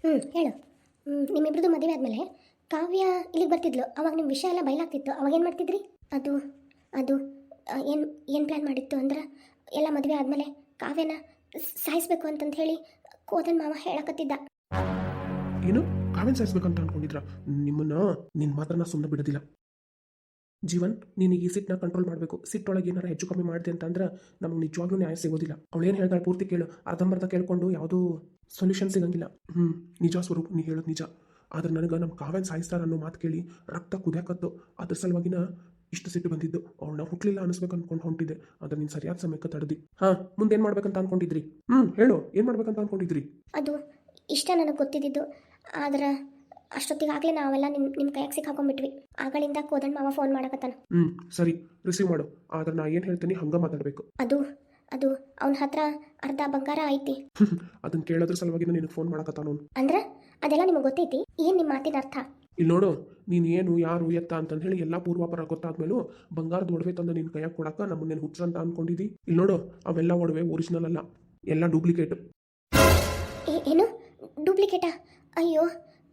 ಹ್ಞೂ ಹೇಳು. ನಿಮ್ಮಿಬ್ರದ್ದು ಮದುವೆ ಆದಮೇಲೆ ಕಾವ್ಯ ಇಲ್ಲಿಗೆ ಬರ್ತಿದ್ಲು. ಅವಾಗ ನಿಮ್ಮ ವಿಷಯ ಎಲ್ಲ ಬಯಲಾಗ್ತಿತ್ತು. ಅವಾಗ ಏನು ಮಾಡ್ತಿದ್ರಿ? ಅದು ಅದು ಏನು ಏನು ಪ್ಲ್ಯಾನ್ ಮಾಡಿತ್ತು ಅಂದ್ರೆ ಎಲ್ಲ ಮದುವೆ ಆದಮೇಲೆ ಕಾವ್ಯನ ಸಾಯಿಸ್ಬೇಕು ಅಂತಂದು ಹೇಳಿ ಕೋದನ್ ಮಾವ ಹೇಳಕತ್ತಿದ್ದ. ಏನು? ಕಾವ್ಯನ ಅಂತ ಅನ್ಕೊಂಡಿದ್ರ? ನಿಮ್ಮನ್ನ, ನಿನ್ ಮಾತ್ರ ಸುಮ್ಮನೆ ಬಿಡೋದಿಲ್ಲ. ಜೀವನ್ ನೀನು ಈ ಸಿಟ್ನ ಕಂಟ್ರೋಲ್ ಮಾಡಬೇಕು. ಸಿಟ್ಟೊಳಗೆ ಏನಾರ ಹೆಚ್ಚು ಕಮ್ಮಿ ಮಾಡಿದೆ ಅಂತಂದ್ರೆ ನಮಗೆ ನಿಜವಾಗ್ಲೂ ನ್ಯಾಯ ಸಿಗೋದಿಲ್ಲ. ಏನು ಹೇಳ್ತಾಳೆ ಪೂರ್ತಿ ಕೇಳು. ಅರ್ಧಂಬರ್ಧ ಕೇಳ್ಕೊಂಡು ಯಾವುದೂ ಸೊಲ್ಯೂಷನ್ ಸಿಗಂಗಿಲ್ಲ. ಹ್ಞೂ ನಿಜ ಸ್ವರೂಪ್, ನೀ ಹೇಳೋದು ನಿಜ. ಆದ್ರೆ ನನಗೆ ನಮ್ಮ ಕಾವ್ಯನ್ ಸಾಯಿಸ್ತಾರ ಅನ್ನೋ ಮಾತು ಕೇಳಿ ರಕ್ತ ಕುದಿಯಾಕತ್ತು. ಅದ್ರ ಸಲುವಾಗಿನ ಇಷ್ಟು ಸಿಟ್ಟು ಬಂದಿದ್ದು. ಅವಳನ್ನ ಹುಟ್ಲಿಲ್ಲ ಅನಿಸ್ಬೇಕು ಅನ್ಕೊಂಡು ಹೊಂಟಿದ್ದೆ. ಆದ್ರೆ ನೀನು ಸರಿಯಾದ ಸಮಯಕ್ಕೆ ತಡೆದಿ. ಹಾಂ ಮುಂದೆ ಏನು ಮಾಡ್ಬೇಕಂತ ಅನ್ಕೊಂಡಿದ್ರಿ? ಹ್ಞೂ ಹೇಳು. ಏನು ಮಾಡ್ಬೇಕಂತ ಅನ್ಕೊಂಡಿದ್ರಿ? ಅದು ಇಷ್ಟ ನನಗೆ ಗೊತ್ತಿದ್ದು ಆದ್ರೆ ಅಷ್ಟೊತ್ತಿಗಾಗಲೇ ನಾವೆಲ್ಲ ನಿಮ್ಮ ನಿಮ್ಮ ಕೈಯಾಗ ಸಿಕ್ಕಾಕೊಂಡ್ಬಿಟ್ವಿ. ಆಗಳಿಂದ ಕೋದಣ್ಣ ಮಾವ ಫೋನ್ ಮಾಡಕತ್ತಾನ. ಹ್ಞೂ ಸರಿ ರಿಸೀವ್ ಮಾಡು. ಆದ್ರೆ ನಾ ಏನು ಹೇಳ್ತೀನಿ ಹಂಗೆ ಮಾತಾಡಬೇಕು. ಅದು ಅದು ಅವನ ಹತ್ರ ಅರ್ಧ ಬಂಗಾರ ಐತಿ. ಅದನ್ನ ಕೇಳೋದ್ರ ಸಲುವಾಗಿ ನಿನಗೆ ಫೋನ್ ಮಾಡಕತ್ತಾನ ಅಂದ್ರ ಅದೆಲ್ಲ ನಿಮಗೆ ಗೊತ್ತೈತಿ? ಏನ್ ನಿಮ್ಮ ಮಾತಿನ ಅರ್ಥ? ಇಲ್ಲಿ ನೋಡು ನೀನು ಏನು ಯಾರು ಎತ್ತ ಅಂತ ಹೇಳಿ ಎಲ್ಲ ಪೂರ್ವಾಪರ ಗೊತ್ತಾದ್ಮೇಲೂ ಬಂಗಾರದ ಒಡವೆ ತಂದು ನಿನ್ನ ಕೈಯಾಗ ಕೊಡಕ ನಮ್ಮನ್ನೇನು ಹುಚ್ಚ ಅಂತ ಅನ್ಕೊಂಡಿದ್ದಿ ಇಲ್ಲಿ ನೋಡು ಅವೆಲ್ಲ ಒಡವೆ ಒರಿಜಿನಲ್ ಅಲ್ಲ. ಎಲ್ಲ ಡೂಪ್ಲಿಕೇಟ್ ಏನು? ಡೂಪ್ಲಿಕೇಟಾ ಅಯ್ಯೋ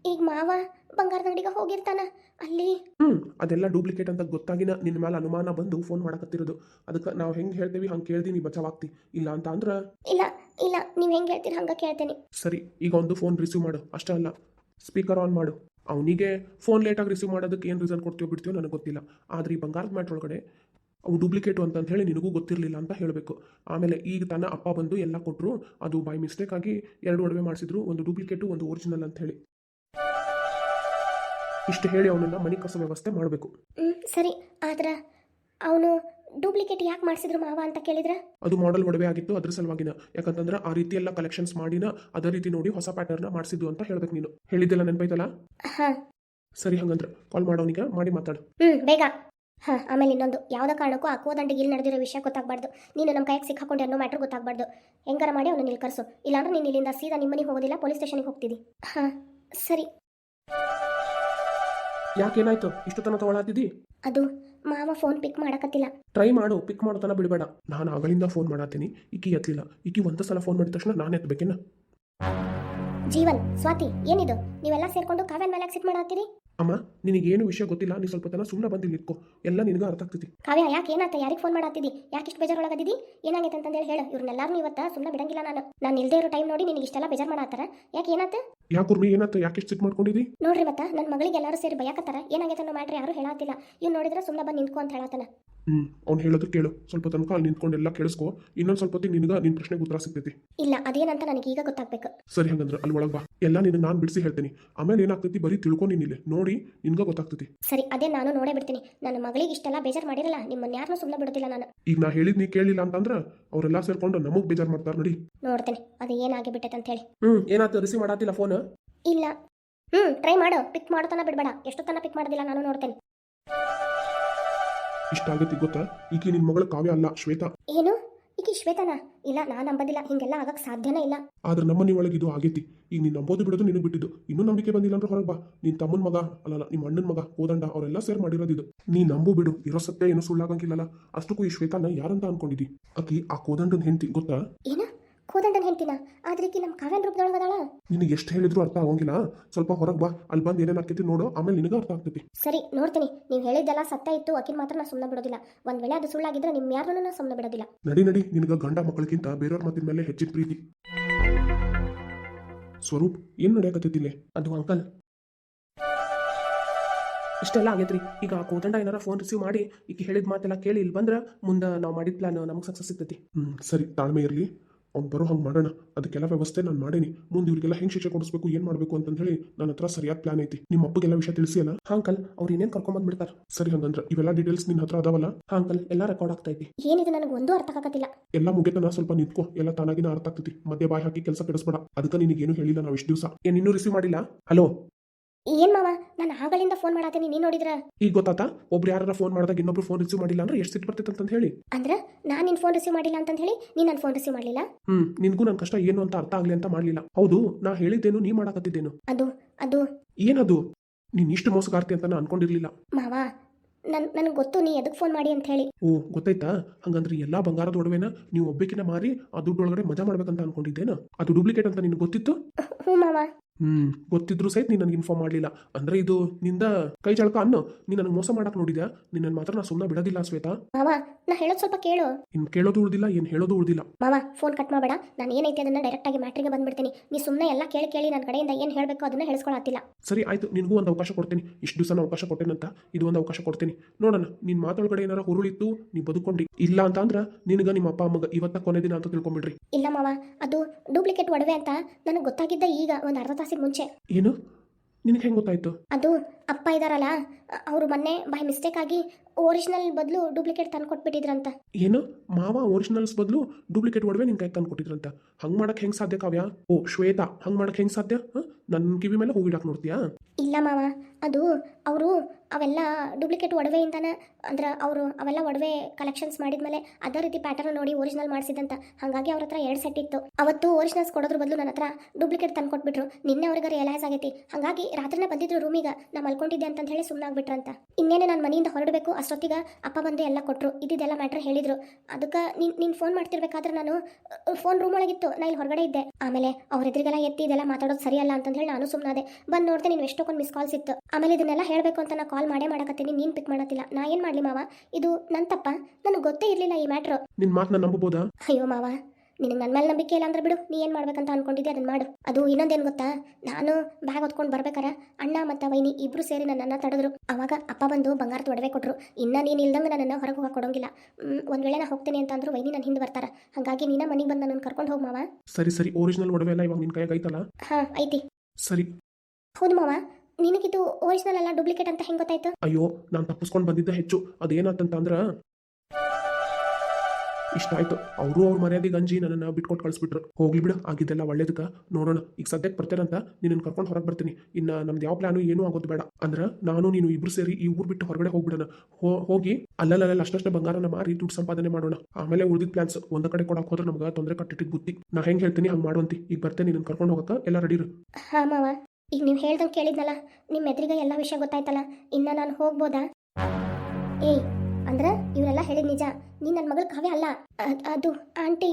ಈಗ ಮಾವ ಬಂಗಾರದ ಅಂಗಡಿಗೆ ಹೋಗಿರ್ತಾನ ಅಲ್ಲಿ? ಹ್ಞೂ ಅದೆಲ್ಲ ಡೂಪ್ಲಿಕೇಟ್ ಅಂತ ಗೊತ್ತಾಗಿನ ನಿನ್ನ ಮೇಲೆ ಅನುಮಾನ ಬಂದು ಫೋನ್ ಮಾಡಕತ್ತಿರೋದು. ಅದಕ್ಕೆ ನಾವು ಹೆಂಗೆ ಹೇಳ್ತೇವಿ ಹಂಗೆ ಕೇಳ್ದಿ ನೀ ಬಚಾವಾಗ್ತಿ. ಇಲ್ಲ ಅಂತ ಅಂದ್ರೆ ಇಲ್ಲ ಇಲ್ಲ ನೀವು ಹೆಂಗೆ ಹೇಳ್ತೀರಿ ಹಂಗೆ ಕೇಳ್ತೇನೆ. ಸರಿ ಈಗ ಒಂದು ಫೋನ್ ರಿಸೀವ್ ಮಾಡು ಅಷ್ಟೇ ಅಲ್ಲ ಸ್ಪೀಕರ್ ಆನ್ ಮಾಡು. ಅವನಿಗೆ ಫೋನ್ ಲೇಟಾಗಿ ರಿಸೀವ್ ಮಾಡೋದಕ್ಕೆ ಏನು ರೀಸನ್ ಕೊಡ್ತೀವೋ ಬಿಡ್ತೀವೋ ನನಗೆ ಗೊತ್ತಿಲ್ಲ. ಆದ್ರೆ ಈ ಬಂಗಾರದ ಮ್ಯಾಟ್ ಒಳಗಡೆ ಅವು ಡೂಪ್ಲಿಕೇಟು ಅಂತ ಹೇಳಿ ನಿನಗೂ ಗೊತ್ತಿರಲಿಲ್ಲ ಅಂತ ಹೇಳಬೇಕು. ಆಮೇಲೆ ಈಗ ತನ್ನ ಅಪ್ಪ ಬಂದು ಎಲ್ಲ ಕೊಟ್ಟರು ಅದು ಬೈ ಮಿಸ್ಟೇಕ್ ಆಗಿ ಎರಡು ಒಡವೆ ಮಾಡಿಸಿದ್ರು ಒಂದು ಡೂಪ್ಲಿಕೇಟು ಒಂದು ಒರಿಜಿನಲ್ ಅಂತ ಹೇಳಿ. ಇಷ್ಟು ಹೇಳಿ ಅವನನ್ನ ಮನೆ ಕಸ ವ್ಯವಸ್ಥೆ ಮಾಡಬೇಕು. ಹ್ಞೂ ಸರಿ. ಆದ್ರೆ ಅವನು ಡೂಪ್ಲಿಕೇಟ್ ಯಾಕೆ ಮಾಡಿಸಿದ್ರು ಮಾವ ಅಂತ ಕೇಳಿದ್ರೆ? ಅದು ಮಾಡೆಲ್ ಒಡವೆ ಆಗಿತ್ತು ಅದ್ರ ಸಲುವಾಗಿನ. ಯಾಕಂತಂದ್ರೆ ಆ ರೀತಿ ಎಲ್ಲ ಕಲೆಕ್ಷನ್ಸ್ ಮಾಡಿನ ಅದೇ ರೀತಿ ನೋಡಿ ಹೊಸ ಪ್ಯಾಟರ್ನ್ ಮಾಡಿಸಿದ್ದು ಅಂತ ಹೇಳ್ಬೇಕು ನೀನು. ಹೇಳಿದ್ದೆಲ್ಲ ನೆನಪೈತಲ್ಲ? ಹಾಂ. ಸರಿ ಹಂಗಂದ್ರೆ ಕಾಲ್ ಮಾಡೋನಿಗೆ ಮಾಡಿ ಮಾತಾಡು. ಹ್ಞೂ ಬೇಗ. ಹಾಂ ಆಮೇಲೆ ಇನ್ನೊಂದು. ಯಾವುದೇ ಕಾರಣಕ್ಕೂ ಆ ಕೋದಂಡಿಗೆ ಇಲ್ಲಿ ನಡೆದಿರೋ ವಿಷಯ ಗೊತ್ತಾಗಬಾರ್ದು. ನೀನು ನಮ್ಮ ಕೈಗೆ ಸಿಕ್ಕಾಕೊಂಡು ಅನ್ನೋ ಮ್ಯಾಟ್ರ್ ಗೊತ್ತಾಗಬಾರ್ದು. ಹೆಂಗಾರ ಮಾಡಿ ಅವನು ಇಲ್ಲಿ ಕರ್ಸು. ಇಲ್ಲಾಂದ್ರೆ ನೀನು ಇಲ್ಲಿಂದ ಸೀದಾ ನಿಮ್ಮನೆ ಹೋಗೋದಿಲ್ಲ ಪೊಲೀಸ್ ಸ್ಟೇಷನ್ಗೆ ಹೋಗ್ತಿದ್ದಿ ಹಾಂ ಸರಿ. ಯಾಕೇನಾಯ್ತು? ಇಷ್ಟು ತನ ತಗೊಳತಿದ್ದಿ ಅದು ಮಾವ ಫೋನ್ ಪಿಕ್ ಮಾಡಕತ್ತಿಲ್ಲ. ಟ್ರೈ ಮಾಡು ಪಿಕ್ ಮಾಡೋ ತನ ಬಿಡಬೇಡ. ನಾನು ಆಗಲಿಂದ ಫೋನ್ ಮಾಡತ್ತೀನಿ ಇಕ್ಕಿ ಎತ್ತಲಿಲ್ಲ ಇಕ್ಕಿ ಒಂದ ಸಲ ಫೋನ್ ಮಾಡಿದ ತಕ್ಷಣ ನಾನು ಎತ್ತಬೇಕೇನ ಜೀವನ್ ಸ್ವಾತಿ ಏನಿದು? ನೀವೆಲ್ಲ ಸೇರ್ಕೊಂಡು ಕಾವ್ಯನ್ ಮೇಲೆ ಸಿಟ್ ಮಾಡತ್ತೀರಿ ಅಮ್ಮ ನಿನಗೇನು ವಿಷಯ ಗೊತ್ತಿಲ್ಲ? ನೀ ಸ್ವಲ್ಪ ತನ ಸುಮ್ಮನೆ ಬಂದು ನಿಂತ್ಕೋ. ಎಲ್ಲ ನಿನಗೆ ಅರ್ಥ ಆಗ್ತೈತಿ. ಕಾವ್ಯ ಯಾಕೆ ಏನಾತ ಯಾರಿಗೆ ಫೋನ್ ಮಾಡತ್ತಿದ್ದಿ ಯಾಕೆ ಇಷ್ಟು ಬೇಜಾರೊಳಗದಿದ್ದಿ? ಏನಾಗೈತೆ ಅಂತಂದೇಳಿ ಹೇಳು. ಇವ್ರನ್ನೆಲ್ಲಾರು ಇವತ್ತ ಸುಮ್ಮನೆ ಬಿಡಂಗಿಲ್ಲ ನಾನು. ನಾನು ಇಲ್ದೇ ಇರೋ ಟೈಮ್ ನೋಡಿ ನಿನಗೆ ಇಷ್ಟೆಲ್ಲ ಬೇಜಾರು ಮಾಡತ್ತಾರ. ಯಾಕೆ ಏನಾತ ಯಾಕೆ ಉರ್ಮಿ ಏನಾತ ಯಾಕೆ ಇಷ್ಟು ಸಿಟ್ ಮಾಡ್ಕೊಂಡಿದ್ದಿ? ನೋಡ್ರಿ ಮತ್ತ ನನ್ನ ಮಗಳಿಗೆ ಎಲ್ಲರೂ ಸೇರಿ ಬಯಕತ್ತಾರ ಏನಾಗೈತೆ ಅನ್ನೋ ಮಾಡ್ರಿ ಯಾರು ಹೇಳಾತಿಲ್ಲ. ಇವ್ ನೋಡಿದ್ರೆ ಸುಮ್ಮನೆ ಬಂದು ನಿಂತ್ಕೊ ಅಂತ ಹೇಳತ್ತಾನ. ಹ್ಮ್ ಅವ್ನು ಹೇಳೋದು ಕೇಳು. ಸ್ವಲ್ಪ ತನಕ ಅಲ್ಲಿ ನಿಂತ್ಕೊಂಡು ಎಲ್ಲ ಕೇಳಿಸ್ಕೊ. ಇನ್ನೊಂದು ಸ್ವಲ್ಪ ಹೊತ್ತಿಗೆ ನಿನಗ ನಿನ್ನ ಪ್ರಶ್ನೆಗೆ ಉತ್ತರ ಸಿಗ್ತೈತಿ. ಇಲ್ಲ ಅದೇನಂತ ನನಗೆ ಈಗ ಗೊತ್ತಾಗ್ಬೇಕು. ಸರಿ ಹಂಗಂದ್ರೆ ಅಲ್ಲಿ ಒಳಗೆ ಬಾ. ಎಲ್ಲ ನಿನಗೆ ನಾನು ಬಿಡಿಸಿ ಹೇಳ್ತೀನಿ. ಆಮೇಲೆ ಏನಾಗ್ತೈತಿ ಬರೀ ತಿಳ್ಕೊ ನೀನಿಲ್ಲ ನೋಡಿ ನಿನ್ಗೆ ಗೊತ್ತಾಗ್ತೈತಿ ಸರಿ ಅದೇ ನಾನು ನೋಡೇ ಬಿಡ್ತೀನಿ. ನನ್ನ ಮಗಳಿಗೆ ಇಷ್ಟೆಲ್ಲ ಬೇಜಾರ್ ಮಾಡಿರಲ್ಲ ನಿಮ್ಮನ್ನ ಯಾರನ್ನೂ ಸುಮ್ಮನೆ ಬಿಡೋದಿಲ್ಲ ನಾನು. ಈಗ ನಾ ಹೇಳಿದ್ ನೀ ಕೇಳಿಲ್ಲ ಅಂತಂದ್ರೆ ಅವರೆಲ್ಲ ಸೇರ್ಕೊಂಡು ನಮಗ್ ಬೇಜಾರ್ ಮಾಡ್ತಾರೆ ನೋಡಿ. ನೋಡ್ತೇನೆ ಅದು ಏನಾಗಿ ಬಿಟ್ಟೈತೆ ಅಂತ ಹೇಳಿ. ಹ್ಮ್ ಏನಾಯ್ತು ರಿಸೀವ್ ಮಾಡಾತಿಲ್ಲ ಫೋನ್ ಇಲ್ಲ. ಹ್ಮ್ ಟ್ರೈ ಮಾಡು. ಪಿಕ್ ಮಾಡೋತನ ಬಿಡಬೇಡ. ಎಷ್ಟೊತ್ತನ ಪಿಕ್ ಮಾಡೋದಿಲ್ಲ ನಾನು ನೋಡ್ತೇನೆ. ಇಷ್ಟ ಆಗುತ್ತೆ ಗೊತ್ತಾ? ಈಕಿ ನಿನ್ ಮಗಳು ಕಾವ್ಯ ಅಲ್ಲ ಶ್ವೇತಾ. ಏನು? ಶ್ವೇತನ? ಇಲ್ಲ ನಾನು ನಂಬೋದಿಲ್ಲ. ಹಿಂಗೆಲ್ಲ ಆಗಕ್ಕೆ ಸಾಧ್ಯನೇ ಇಲ್ಲ. ಆದ್ರೆ ನಮ್ಮ ಒಳಗೆ ಇದು ಆಗೈತಿ. ಈಗ ನೀನು ನಂಬೋದು ಬಿಡೋದು ನಿನಗೆ ಬಿಟ್ಟಿದ್ದು. ಇನ್ನೂ ನಂಬಿಕೆ ಬಂದಿಲ್ಲ ಅಂದ್ರೆ ಹೊರಗೆ ಬಾ. ನಿನ್ ತಮ್ಮನ ಮಗ ಅಲ್ಲಲ್ಲ ನಿಮ್ಮ ಅಣ್ಣನ ಮಗ ಕೋದಂಡ ಅವರೆಲ್ಲ ಸೇರ್ ಮಾಡಿರೋದು ಇದು. ನೀ ನಂಬು ಬಿಡು. ಇರೋ ಸತ್ಯ ಏನು ಸುಳ್ಳಾಗಂಗಿಲ್ಲಲ್ಲ. ಅಷ್ಟಕ್ಕೂ ಈ ಶ್ವೇತಾನ ಯಾರಂತ ಅನ್ಕೊಂಡಿದ್ದಿ ಆಕಿ ಆ ಕೋದಂಡನ ಹೆಂಡತಿ ಗೊತ್ತಾ? ಏನು? ಕೋದಂಡನ್ ಹೆಂಡತಿನ? ಆದ್ರೆ ನಮ್ ನಮ್ಮ ಕಾವ್ಯನ ರೂಪದೊಳಗದಾಳ ನಿನಗೆ ಎಷ್ಟು ಹೇಳಿದ್ರು ಅರ್ಥ ಆಗೋಂಗಿಲ್ಲ. ಸ್ವಲ್ಪ ಹೊರಗೆ ಬಾ. ಅಲ್ಲಿ ಬಂದು ಏನೇನು ಆಕೈತಿ ನೋಡು. ಆಮೇಲೆ ನಿನಗೂ ಅರ್ಥ ಆಗ್ತೈತಿ. ಸರಿ ನೋಡ್ತೀನಿ. ನೀವು ಹೇಳಿದ್ದೆಲ್ಲ ಸತ್ಯ ಇತ್ತು. ಅಕಿನ ಮಾತ್ರ ನಾ ಸುಮ್ಮನೆ ಬಿಡೋದಿಲ್ಲ. ಒಂದ್ ವೇಳೆ ಅದು ಸುಳ್ಳಾಗಿದ್ರೆ ನಿಮ್ ಯಾರನ್ನೂ ನಾ ಸುಮ್ಮನೆ ಬಿಡೋದಿಲ್ಲ. ನಡಿ ನಡಿ. ನಿನಗೆ ಗಂಡ ಮಕ್ಕಳಿಗಿಂತ ಬೇರೆಯವ್ರ ಮಾತಿನ ಮೇಲೆ ಹೆಚ್ಚಿನ ಪ್ರೀತಿ. ಸ್ವರೂಪ್ ಏನು ನಡೆಯಕತ್ತೈತಿಲ್ಲೇ ಅದು ಅಂಕಲ್. ಇಷ್ಟೆಲ್ಲ ಆಗೈತ್ರಿ. ಈಗ ಆ ಕೋದಂಡ ಏನಾರ ಫೋನ್ ರಿಸೀವ್ ಮಾಡಿ ಈಗ ಹೇಳಿದ ಮಾತೆಲ್ಲ ಕೇಳಿ ಇಲ್ಲಿ ಬಂದ್ರೆ ಮುಂದೆ ನಾವು ಮಾಡಿದ ಪ್ಲಾನ್ ನಮಗೆ ಸಕ್ಸಸ್ ಸಿಗ್ತೈತಿ. ಹ್ಞೂ ಸರಿ. ತಾಳ್ಮೆ ಇರಲಿ. ಅವ್ನು ಬರೋ ಹಂಗೆ ಮಾಡೋಣ. ಅದಕ್ಕೆಲ್ಲ ವ್ಯವಸ್ಥೆ ನಾನು ಮಾಡೀನಿ. ಮುಂದೆ ಇವರಿಗೆಲ್ಲ ಹೆಂಗೆ ಶಿಕ್ಷೆ ಕೊಡಿಸ್ಬೇಕು ಏನು ಮಾಡಬೇಕು ಅಂತ ಹೇಳಿ ನನ್ನ ಹತ್ರ ಸರಿಯಾದ ಪ್ಲಾನ್ ಐತಿ. ನಿಮ್ಮ ಅಪ್ಪಗೆಲ್ಲ ವಿಷಯ ತಿಳಿಸಿ ಅಲ್ಲ ಹಾ ಅಂಕಲ್. ಅವ್ರು ಏನೇನು ಕರ್ಕೊಂಬಂದ್ಬಿಡ್ತಾರೆ ಸರಿ ಹಂಗಂದ್ರೆ ಇವೆಲ್ಲ ಡೀಟೇಲ್ಸ್ ನಿನ್ನ ಹತ್ರ ಅದಾವಲ್ಲ? ಹಾಂ ಅಂಕಲ್. ಎಲ್ಲ ರೆಕಾರ್ಡ್ ಆಗ್ತೈತಿ ಏನಿದೆ ನನಗೆ ಒಂದು ಅರ್ಥ ಆಗತ್ತಿಲ್ಲ ಎಲ್ಲ ಮುಗಿತನ ಸ್ವಲ್ಪ ನಿಂತ್ಕೋ. ಎಲ್ಲ ತಾನಾಗಿನ ಅರ್ಥ ಆಗ್ತೈತಿ. ಮಧ್ಯ ಬಾಯಿ ಹಾಕಿ ಕೆಲಸ ಕೆಡಿಸ್ಬೇಡ. ಅದಕ್ಕೆ ನಿನಗೇನು ಹೇಳಿಲ್ಲ ನಾವು ಇಷ್ಟು ದಿವಸ. ಏನು ಇನ್ನೂ ರಿಸೀವ್ ಮಾಡಿಲ್ಲ? ಹಲೋ ಏನ್ ಮಾವ? ನಾನು ಆಗಲಿಂದ ಫೋನ್ ಮಾಡಾತೀನಿ ನೀನ್ ನೋಡಿದ್ರ? ಈಗ ಗೊತ್ತಾತ? ಒಬ್ರು ಯಾರ ಫೋನ್ ಮಾಡಿದಾಗ ಇನ್ನೊಬ್ರು ಫೋನ್ ರಿಸೀವ್ ಮಾಡಿಲ್ಲ ಅಂದ್ರೆ ಎಷ್ಟು ಸಿಟ್ಟು ಬರ್ತೈತೆ ಅಂತ ಹೇಳಿ. ಅಂದ್ರ ನಾನ್ ನಿನ್ ಫೋನ್ ರಿಸೀವ್ ಮಾಡಿಲ್ಲ ಅಂತ ಹೇಳಿ ನೀನ್ ನನ್ನ ಫೋನ್ ರಿಸೀವ್ ಮಾಡಲಿಲ್ಲ? ಹ್ಮ್ ನಿನ್ಗೂ ನನ್ನ ಕಷ್ಟ ಏನು ಅಂತ ಅರ್ಥ ಆಗ್ಲಿ ಅಂತ ಮಾಡ್ಲಿಲ್ಲ. ಹೌದು ನಾ ಹೇಳಿದ್ದೇನು ನೀ ಮಾಡಾಕತ್ತಿದ್ದೇನು. ಅದು ಅದು. ಏನದು? ನೀನ್ ಇಷ್ಟು ಮೋಸಗಾರ್ತಿ ಅಂತ ನಾ ಅನ್ಕೊಂಡಿರ್ಲಿಲ್ಲ. ಮಾವ ನನ್ ನನಗೆ ಗೊತ್ತು ನೀ ಎದಕ್ ಫೋನ್ ಮಾಡಿ ಅಂತ ಹೇಳಿ. ಓ ಗೊತ್ತಾಯ್ತಾ? ಹಂಗಂದ್ರೆ ಎಲ್ಲಾ ಬಂಗಾರದ ಒಡವೆನ ನೀವು ಒಬ್ಬಕಿನ ಮಾರಿ ಆ ದುಡ್ಡೊಳಗಡೆ ಮಜಾ ಮಾಡ್ಬೇಕಂತ ಅನ್ಕೊಂಡಿದ್ದೇನ? ಅದು ಡೂಪ್ಲಿಕೇಟ್ ಅಂತ ನಿನ್ ಗೊತ್ತಿತ್ತು? ಹ್ಞೂ ಮಾವ. ಹ್ಮ್ ಗೊತ್ತಿದ್ರು ಸಹಿತ ನೀನು ನನಗೆ ಇನ್ಫಾರ್ಮ್ ಮಾಡಲಿಲ್ಲ. ಅಂದ್ರೆ ಇದು ನಿಂದ ಕೈ ಜಳಕ ಅನ್ನು ನೀನ್ ನನಗೆ ಮೋಸ ಮಾಡಕ್ ನೋಡಿದ್ಯಾ? ನಿನ್ನ ಮಾತ್ರ ನಾ ಸುಮ್ಮನೆ ಬಿಡೋದಿಲ್ಲ ಶ್ವೇತಾ. ಮಾವ ನಾ ಹೇಳೋದು ಸ್ವಲ್ಪ ಕೇಳು. ಇನ್ನು ಕೇಳೋದು ಉಳ್ದಿಲ್ಲ ಏನು ಹೇಳೋದು ಉಳ್ದಿಲ್ಲ. ಮಾವ ಫೋನ್ ಕಟ್ ಮಾಡಬೇಡ. ನಾನು ಏನೈತೆ ಅದನ್ನ ಡೈರೆಕ್ಟ್ ಆಗಿ ಮ್ಯಾಟ್ರಿಗೆ ಬಂದ್ಬಿಡ್ತೀನಿ. ನೀ ಸುಮ್ಮನೆ ಎಲ್ಲ ಕೇಳಿ ಕೇಳಿ ನನ್ನ ಕಡೆಯಿಂದ ಏನು ಹೇಳಬೇಕು ಅದನ್ನ ಹೇಳಿಸ್ಕೊಳತ್ತಿಲ್ಲ. ಸರಿ ಆಯ್ತು. ನಿನಗೂ ಒಂದು ಅವಕಾಶ ಕೊಡ್ತೀನಿ. ಇಷ್ಟು ದಿವಸ ಅವಕಾಶ ಕೊಟ್ಟೇನಂತ ಇದು ಒಂದು ಅವಕಾಶ ಕೊಡ್ತೀನಿ. ನೋಡೋಣ ನಿನ್ನ ಮಾತೊಳಗಡೆ ಏನಾರ ಹುರುಳಿತ್ತು ನೀ ಬದುಕೊಂಡಿ ಇಲ್ಲ ಅಂತ ಅಂದ್ರೆ ನಿನಗ ನಿಮ್ಮ ಅಪ್ಪ ಅಮ್ಮಗ ಇವತ್ತ ಕೊನೆ ದಿನ ಅಂತ ತಿಳ್ಕೊಂಬಿಡ್ರಿ. ಇಲ್ಲ ಮಾವ ಅದು ಡೂಪ್ಲಿಕೇಟ್ ಒಡವೆ ಅಂತ ನನಗೆ ಗೊತ್ತಾಗಿದ್ದ ಈಗ ಒಂದು ಅರ್ಧ ತಾಸಿಗೆ ಮುಂಚೆ. ಏನು? ನಿನಗೆ ಹೆಂಗೆ ಗೊತ್ತಾಯ್ತು? ಅದು ಅಪ್ಪ ಇದಾರಲ್ಲ ಅವರು ಮೊನ್ನೆ ಬೈ ಮಿಸ್ಟೇಕ್ ಆಗಿ ಒರಿಜಿನಲ್ ಬದಲು ಡೂಪ್ಲಿಕೇಟ್ ತಂದು ಕೊಟ್ಬಿಟ್ಟಿದ್ರಂತ ಏನು? ಮಾವ ಒರಿಜಿನಲ್ಸ್ ಬದಲು ಡೂಪ್ಲಿಕೇಟ್ ಒಡವೆ ನಿನ್ ಕೈ ತಂದು ಕೊಟ್ಟಿದ್ರಂತ ಹಂಗ್ ಮಾಡಕ್ ಹೆಂಗ್ ಸಾಧ್ಯ ಕಾವ್ಯ? ಓ ಶ್ವೇತಾ ಹಂಗ್ ಮಾಡಕ್ ಹೆಂಗ್ ಸಾಧ್ಯ? ನನ್ನ ಕಿವಿ ಮೇಲೆ ಹೋಗಿಡಕ್ ನೋಡ್ತೀಯಾ? ಇಲ್ಲ ಮಾವ ಅದು ಅವರು ಅವೆಲ್ಲ ಡೂಪ್ಲಿಕೇಟ್ ಒಡವೆಯಿಂದನೇ ಅಂದ್ರೆ ಅವರು ಅವೆಲ್ಲ ಒಡವೆ ಕಲೆಕ್ಷನ್ಸ್ ಮಾಡಿದ್ಮೇಲೆ ಅದೇ ರೀತಿ ಪ್ಯಾಟರ್ನ್ ನೋಡಿ ಒರಿಜಿನಲ್ ಮಾಡಿಸಿದಂತ ಹಾಗಾಗಿ ಅವ್ರ ಹತ್ರ ಎರಡು ಸೆಟ್ ಇತ್ತು. ಅವತ್ತು ಒರಿಜಿನಲ್ಸ್ ಕೊಡೋದ್ರ ಬದಲು ನನ್ನ ಹತ್ರ ಡೂಪ್ಲಿಕೇಟ್ ತಂದು ಕೊಟ್ಬಿಟ್ರು. ನಿನ್ನೆ ಅವ್ರಿಗೆ ರಿಯಲೈಸ್ ಆಗೈತಿ. ಹಾಗಾಗಿ ರಾತ್ರಿನೇ ಬಂದಿದ್ರು ರೂಮಿಗೆ ನಾ ಮಲ್ಕೊಂಡಿದ್ದೆ ಅಂತ ಹೇಳಿ ಸುಮ್ಮನಾಗ್ಬಿಟ್ರಂತ ಇನ್ನೇನೆ ನಾನು ಮನೆಯಿಂದ ಹೊರಡಬೇಕು. ಅಷ್ಟೊತ್ತಿಗೆ ಅಪ್ಪ ಬಂದು ಎಲ್ಲ ಕೊಟ್ಟರು ಇದ್ದಿದ್ದೆಲ್ಲ ಮ್ಯಾಟ್ರ್ ಹೇಳಿದ್ರು. ಅದಕ್ಕೆ ನೀನು ನೀನು ಫೋನ್ ಮಾಡ್ತಿರ್ಬೇಕಾದ್ರೆ ನಾನು ಫೋನ್ ರೂಮ್ ಒಳಗಿತ್ತು. ನಾ ಇಲ್ಲಿ ಹೊರಗಡೆ ಇದ್ದೆ. ಆಮೇಲೆ ಅವ್ರ ಎದುರಿಗೆಲ್ಲ ಎತ್ತಿ ಇದೆಲ್ಲ ಮಾತಾಡೋದು ಸರಿಯಲ್ಲ ಅಂತ ಹೇಳಿ ನಾನು ಸುಮ್ಮನಾದೆ ಬಂದು ನೋಡ್ದೆ ನೀನು ಎಷ್ಟೊಂದು ಮಿಸ್ ಕಾಲ್ಸ್ ಇತ್ತು. ಆಮೇಲೆ ಇದನ್ನೆಲ್ಲ ಹೇಳಬೇಕು ಅಂತ ನಾ ಕಾಲ್ ಮಾಡೇ ಮಾಡಕತ್ತೀನಿ ನೀನು ಪಿಕ್ ಮಾಡತ್ತಿಲ್ಲ. ನಾ ಏನು ಮಾಡಲಿ ಮಾವ? ಇದು ನನ್ನ ತಪ್ಪ? ನನಗೆ ಗೊತ್ತೇ ಇರಲಿಲ್ಲ ಈ ಮ್ಯಾಟ್ರು ನಿನ್ ಮಾತನ್ನ ನಂಬಬಹುದಾ ಅಯ್ಯೋ ಮಾವ ನಿನಗೆ ನನ್ನ ಮೇಲೆ ನಂಬಿಕೆ ಇಲ್ಲ ಅಂದ್ರೆ ಬಿಡು. ನೀ ಏನು ಮಾಡ್ಬೇಕಂತ ಅನ್ಕೊಂಡಿದ್ದೆ ಅದನ್ನ ಮಾಡು. ಅದು ಇನ್ನೊಂದೇನು ಗೊತ್ತಾ? ನಾನು ಬ್ಯಾಗ್ ಹೊತ್ಕೊಂಡು ಬರ್ಬೇಕಾರೆ ಅಣ್ಣ ಮತ್ತು ವೈನಿ ಇಬ್ರು ಸೇರಿ ನನ್ನನ್ನು ತಡೆದ್ರು. ಅವಾಗ ಅಪ್ಪ ಬಂದು ಬಂಗಾರದ ಒಡವೆ ಕೊಟ್ಟರು ಇನ್ನ ನೀನು ಇಲ್ದಂಗೆ ನನ್ನನ್ನು ಹೊರಗೆ ಹೋಗಕ್ಕೆ ಕೊಡೋಂಗಿಲ್ಲ. ಒಂದು ವೇಳೆ ನಾ ಹೋಗ್ತೀನಿ ಅಂತ ಅಂದ್ರು ವೈನಿ ನನ್ನ ಹಿಂದೆ ಬರ್ತಾರೆ. ಹಾಗಾಗಿ ನೀನ ಮನೆಗೆ ಬಂದು ನನ್ನನ್ನು ಕರ್ಕೊಂಡು ಹೋಗಿ ಮಾವ. ಸರಿ ಸರಿ ಒರಿಜಿನಲ್ ಒಡವೆ ಎಲ್ಲ ಇವಾಗ ನಿನ್ ಕೈಯಾಗ ಐತಲ್ಲ? ಹಾಂ ಐತಿ. ಸರಿ. ಹೌದು ಮಾವ. ನಿನಗಿದು ಒರಿಜಿನಲ್ ಅಲ್ಲ ಡೂಪ್ಲಿಕೇಟ್ ಅಂತ ಹೆಂಗ್ ಗೊತ್ತಾಯ್ತು? ಅಯ್ಯೋ ನಾನು ತಪ್ಪಿಸ್ಕೊಂಡು ಬಂದಿದ್ದ ಹೆಚ್ಚು. ಅದೇನಾತಂತಂದ್ರೆ ಅಂದ್ರ ಇಷ್ಟ ಆಯ್ತು. ಅವರು ಅವ್ರ ಮರ್ಯಾದೆ ಗಂಜಿ ನನ್ನನ್ನು ಬಿಟ್ಕೊಟ್ಟು ಕಳಿಸ್ಬಿಟ್ರು. ಹೋಗ್ಲಿ ಬಿಡು ಆಗಿದ್ದೆಲ್ಲ ಒಳ್ಳೇದಕ್ಕೆ. ನೋಡೋಣ ಈಗ ಸದ್ಯಕ್ಕೆ ಬರ್ತೇನಂತ ನಿನ್ನನ್ನು ಕರ್ಕೊಂಡು ಹೊರಗೆ ಬರ್ತೀನಿ. ಇನ್ನು ನಮ್ದು ಯಾವ ಪ್ಲಾನು ಏನೂ ಆಗೋದು ಬೇಡ. ಅಂದ್ರೆ ನಾನು ನೀನು ಇಬ್ರು ಸೇರಿ ಈ ಊರು ಬಿಟ್ಟು ಹೊರಗಡೆ ಹೋಗ್ಬಿಡೋಣ. ಹೋಗಿ ಅಲ್ಲಲ್ಲ ಅಷ್ಟಷ್ಟು ಬಂಗಾರನ ಮಾರಿ ದುಡ್ಡು ಸಂಪಾದನೆ ಮಾಡೋಣ. ಆಮೇಲೆ ಉಳಿದಿದ್ದ ಪ್ಲಾನ್ಸ್ ಒಂದ್ ಕಡೆ ಕೊಡಕ್ಕೆ ಹೋದ್ರೆ ನಮ್ಗೆ ತೊಂದರೆ ಕಟ್ಟಿಟ್ಟಿದ್ದು ಬುತ್ತಿ ನಾ ಹೆಂಗೆ ಹೇಳ್ತೀನಿ ಹಂಗೆ ಮಾಡುವಂತಿ ಈಗ ಬರ್ತೇನೆ ನಿನ್ನ ಕರ್ಕೊಂಡು ಹೋಗಕ್ಕೆ ಎಲ್ಲ ರೆಡಿ ಇರು. ಹಾಂ ಮಾವ. ಈಗ ನೀವು ಹೇಳ್ದಂಗೆ ಕೇಳಿದ್ನಲ್ಲ ನಿಮ್ಮ ಎದುರಿಗೆ ಎಲ್ಲ ವಿಷಯ ಗೊತ್ತಾಯ್ತಲ್ಲ, ಇನ್ನ ನಾನು ಹೋಗ್ಬೋದಾ? ಏಯ್, ಅಂದ್ರೆ ಇವರೆಲ್ಲ ಹೇಳಿದ ನಿಜ ನೀ ನನ್ನ ಮಗಳು ಕಾವ್ಯ ಅಲ್ಲ, ಅದು ಆಂಟಿ.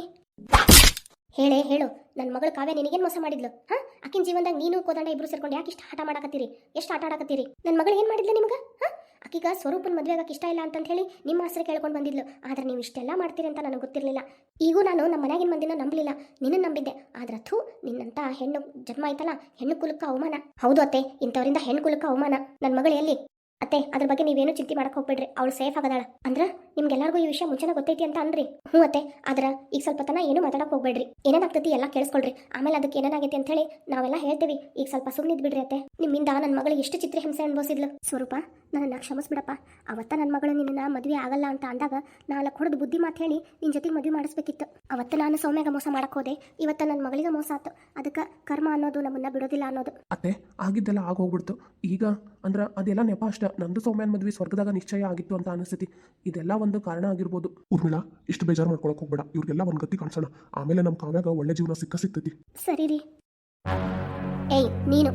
ಹೇಳೇ, ಹೇಳು ನನ್ನ ಮಗಳು ಕಾವ್ಯ ನಿನಗೇನು ಮೋಸ ಮಾಡಿದ್ಲು, ಹಾಂ? ಆಕಿನ ಜೀವನದಾಗ ನೀನು, ಕೋದಂಡ ಇಬ್ರು ಸೇರ್ಕೊಂಡು ಯಾಕೆ ಇಷ್ಟು ಆಟ ಮಾಡಕತ್ತೀರಿ, ಎಷ್ಟು ಆಟ ಆಡಕತ್ತೀರಿ? ನನ್ನ ಮಗಳು ಏನು ಮಾಡಿದ್ಲು ನಿಮ್ಗೆ, ಹಾಂ? ಆಕೀಗ ಸ್ವರೂಪನ ಮದುವೆ ಆಗಕ್ಕೆ ಇಷ್ಟ ಇಲ್ಲ ಅಂತ ಹೇಳಿ ನಿಮ್ಮ ಹೆಸರು ಕೇಳ್ಕೊಂಡು ಬಂದಿದ್ಲು. ಆದ್ರೆ ನೀವು ಇಷ್ಟೆಲ್ಲ ಮಾಡ್ತೀರಿ ಅಂತ ನನಗೆ ಗೊತ್ತಿರಲಿಲ್ಲ. ಈಗೂ ನಾನು ನಮ್ಮ ಮನೆಯಾಗಿನ ಮಂದಿನ ನಂಬಲಿಲ್ಲ. ನಿನ್ನ ನಂಬಿದ್ದೆ. ಆದ್ರೆ ಥೂ, ನಿನ್ನಂತ ಹೆಣ್ಣು ಜನ್ಮ ಆಯ್ತಲ್ಲ, ಹೆಣ್ಣು ಕುಲಕ್ಕೆ ಅವಮಾನ. ಹೌದು ಅತ್ತೆ, ಇಂಥವರಿಂದ ಹೆಣ್ಣು ಕುಲಕ್ಕೆ ಅವಮಾನ. ನನ್ನ ಮಗಳು ಎಲ್ಲಿ ಅತ್ತೆ, ಅದ್ರ ಬಗ್ಗೆ ನೀವೇನು ಚಿಂತೆ ಮಾಡಕ್ ಹೋಗ್ಬೇಡ್ರಿ. ಅವಳು ಸೇಫ್ ಆಗದಾಳ. ಅಂದ್ರ ನಿಮ್ಗೆಲ್ಲರಿಗೂ ಈ ವಿಷಯ ಮುಂಚೆನ ಗೊತ್ತೈತಿ ಅಂತ ಅನ್ರಿ ಹ್ಞೂ ಅತ್ತೆ, ಆದ್ರ ಈಗ ಸ್ವಲ್ಪ ತನ ಏನು ಮಾತಾಡಕ್ ಹೋಗ್ಬೇಡ್ರಿ. ಏನೇನಾಗ್ತೈತಿ ಎಲ್ಲ ಕೇಳಿಸ್ಕೊಳ್ರಿ. ಆಮೇಲೆ ಅದಕ್ಕೆ ಏನೇನಾಗೈತಿ ಅಂತ ಹೇಳಿ ನಾವೆಲ್ಲ ಹೇಳ್ತೀವಿ. ಈಗ ಸ್ವಲ್ಪ ಸುಮ್ಮನಿದ್ ಬಿಡ್ರಿ ಅತ್ತೆ. ನಿಮ್ಮಿಂದ ನನ್ನ ಮಗಳು ಎಷ್ಟು ಚಿತ್ರ ಹಿಂಸೆ ಅನುಭವಿಸಿದ್ಲು. ಸ್ವರೂಪ ನನ್ನನ್ನು ಕ್ಷಮಿಸ್ಬಿಡಪ್ಪ. ಅವತ್ತ ನನ್ನ ಮಗಳು ನಿನ್ನ ಮದುವೆ ಆಗಲ್ಲ ಅಂತ ಅಂದಾಗ ನಾಲ್ಕು ಹೊಡೆದು ಬುದ್ಧಿ ಮಾತು ಹೇಳಿ ನಿನ್ ಜೊತೆಗೆ ಮದುವೆ ಮಾಡಿಸ್ಬೇಕಿತ್ತು. ಅವತ್ತ ನಾನು ಸೌಮ್ಯಾಗ ಮೋಸ ಮಾಡಕ್ ಹೋದೆ. ಇವತ್ತ ನನ್ನ ಮಗಳಿಗೆ ಮೋಸ ಆತು. ಅದಕ್ಕೆ ಕರ್ಮ ಅನ್ನೋದು ನಮ್ಮನ್ನ ಬಿಡೋದಿಲ್ಲ ಅನ್ನೋದು. ಅತ್ತೆ, ಆಗಿದ್ದೆಲ್ಲ ಆಗೋಗ್ಬಿಡ್ತು ಈಗ ಅಂದ್ರೆ ಅದೆಲ್ಲ ನೆಪ ಅಷ್ಟ. ನಂದು ಸೌಮ್ಯನ ಮದುವೆ ಸ್ವರ್ಗದಾಗ ನಿಶ್ಚಯ ಆಗಿತ್ತು ಅಂತ ಅನಿಸ್ತೈತಿ ಇದೆಲ್ಲ ಒಂದು ಕಾರಣ ಆಗಿರ್ಬೋದು. ಊರ್ಮಿಳ ಇಷ್ಟು ಬೇಜಾರು ಮಾಡ್ಕೊಳಕ್ ಹೋಗ್ಬೇಡ. ಇವ್ರಿಗೆಲ್ಲ ಒಂದು ಗತಿ ಕಾಣಿಸೋಣ. ಆಮೇಲೆ ನಮ್ಮ ಕಾವ್ಯಾಗ ಒಳ್ಳೆ ಜೀವನ ಸಿಕ್ಕ ಸಿಗ್ತೈತಿ. ಸರಿ ರೀ. ಏಯ್ ನೀನು.